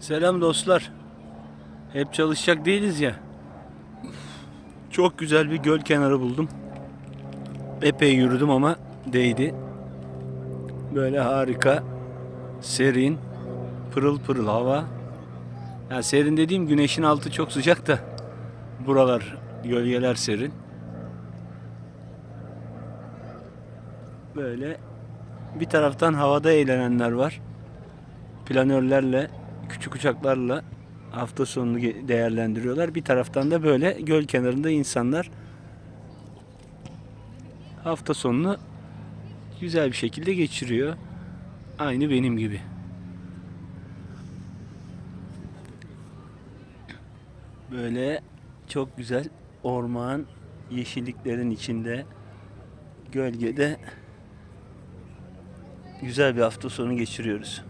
Selam dostlar. Hep çalışacak değiliz ya. Çok güzel bir göl kenarı buldum. Epey yürüdüm ama değdi. Böyle harika, serin, pırıl pırıl hava. Yani serin dediğim güneşin altı çok sıcak da buralar gölgeler serin. Böyle bir taraftan havada eğlenenler var. Planörlerle, küçük uçaklarla hafta sonunu değerlendiriyorlar. Bir taraftan da böyle göl kenarında insanlar hafta sonunu güzel bir şekilde geçiriyor. Aynı benim gibi. Böyle çok güzel orman, yeşilliklerin içinde, gölgede güzel bir hafta sonu geçiriyoruz.